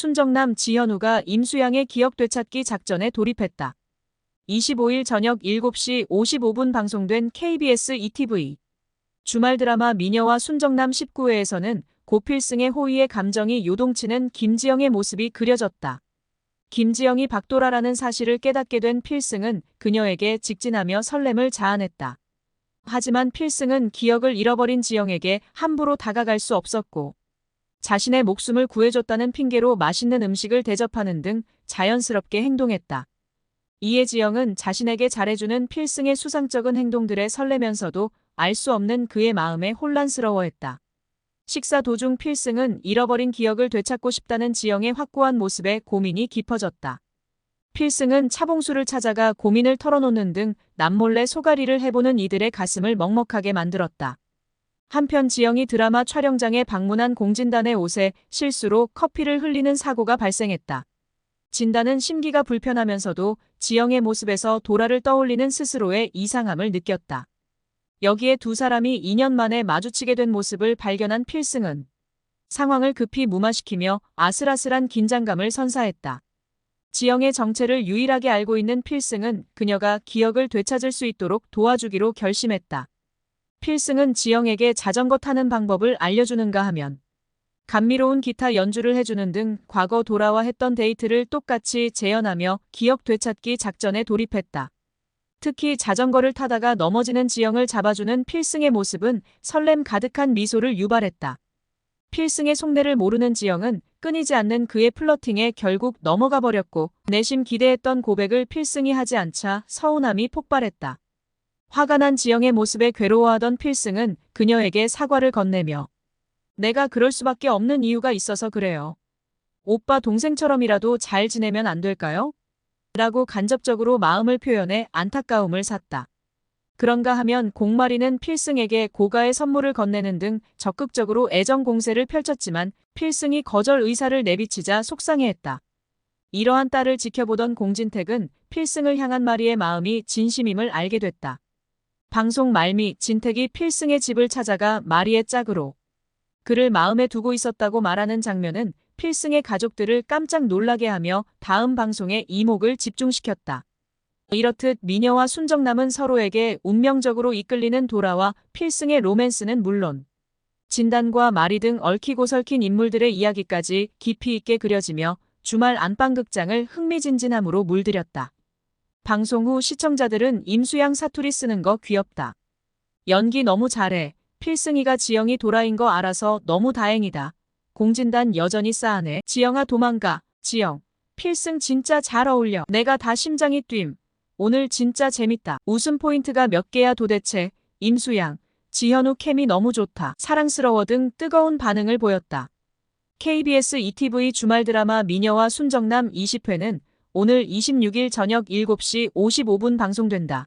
순정남 지현우가 임수양의 기억 되찾기 작전에 돌입했다. 25일 저녁 7시 55분 방송된 KBS ETV 주말 드라마 미녀와 순정남 19회에서는 고필승의 호의의 감정이 요동치는 김지영의 모습이 그려졌다. 김지영이 박도라라는 사실을 깨닫게 된 필승은 그녀에게 직진하며 설렘을 자아냈다. 하지만 필승은 기억을 잃어버린 지영에게 함부로 다가갈 수 없었고 자신의 목숨을 구해줬다는 핑계로 맛있는 음식을 대접하는 등 자연스럽게 행동했다. 이에 지영은 자신에게 잘해주는 필승의 수상쩍은 행동들에 설레면서도 알 수 없는 그의 마음에 혼란스러워했다. 식사 도중 필승은 잃어버린 기억을 되찾고 싶다는 지영의 확고한 모습에 고민이 깊어졌다. 필승은 차봉수를 찾아가 고민을 털어놓는 등 남몰래 소가리를 해보는 이들의 가슴을 먹먹하게 만들었다. 한편 지영이 드라마 촬영장에 방문한 공진단의 옷에 실수로 커피를 흘리는 사고가 발생했다. 진단은 심기가 불편하면서도 지영의 모습에서 도라를 떠올리는 스스로의 이상함을 느꼈다. 여기에 두 사람이 2년 만에 마주치게 된 모습을 발견한 필승은 상황을 급히 무마시키며 아슬아슬한 긴장감을 선사했다. 지영의 정체를 유일하게 알고 있는 필승은 그녀가 기억을 되찾을 수 있도록 도와주기로 결심했다. 필승은 지영에게 자전거 타는 방법을 알려주는가 하면 감미로운 기타 연주를 해주는 등 과거 돌아와 했던 데이트를 똑같이 재현하며 기억 되찾기 작전에 돌입했다. 특히 자전거를 타다가 넘어지는 지영을 잡아주는 필승의 모습은 설렘 가득한 미소를 유발했다. 필승의 속내를 모르는 지영은 끊이지 않는 그의 플러팅에 결국 넘어가 버렸고 내심 기대했던 고백을 필승이 하지 않자 서운함이 폭발했다. 화가 난 지영의 모습에 괴로워하던 필승은 그녀에게 사과를 건네며 내가 그럴 수밖에 없는 이유가 있어서 그래요. 오빠 동생처럼이라도 잘 지내면 안 될까요? 라고 간접적으로 마음을 표현해 안타까움을 샀다. 그런가 하면 공마리는 필승에게 고가의 선물을 건네는 등 적극적으로 애정 공세를 펼쳤지만 필승이 거절 의사를 내비치자 속상해했다. 이러한 딸을 지켜보던 공진택은 필승을 향한 마리의 마음이 진심임을 알게 됐다. 방송 말미 진택이 필승의 집을 찾아가 마리의 짝으로 그를 마음에 두고 있었다고 말하는 장면은 필승의 가족들을 깜짝 놀라게 하며 다음 방송에 이목을 집중시켰다. 이렇듯 미녀와 순정남은 서로에게 운명적으로 이끌리는 도라와 필승의 로맨스는 물론 진단과 마리 등 얽히고 설킨 인물들의 이야기까지 깊이 있게 그려지며 주말 안방극장을 흥미진진함으로 물들였다. 방송 후 시청자들은 임수양 사투리 쓰는 거 귀엽다. 연기 너무 잘해. 필승이가 지영이 도라인 거 알아서 너무 다행이다. 공진단 여전히 싸하네. 지영아 도망가. 지영. 필승 진짜 잘 어울려. 내가 다 심장이 뛴. 오늘 진짜 재밌다. 웃음 포인트가 몇 개야 도대체. 임수양. 지현우 캠이 너무 좋다. 사랑스러워 등 뜨거운 반응을 보였다. KBS ETV 주말 드라마 미녀와 순정남 20회는 오늘 26일 저녁 7시 55분 방송된다.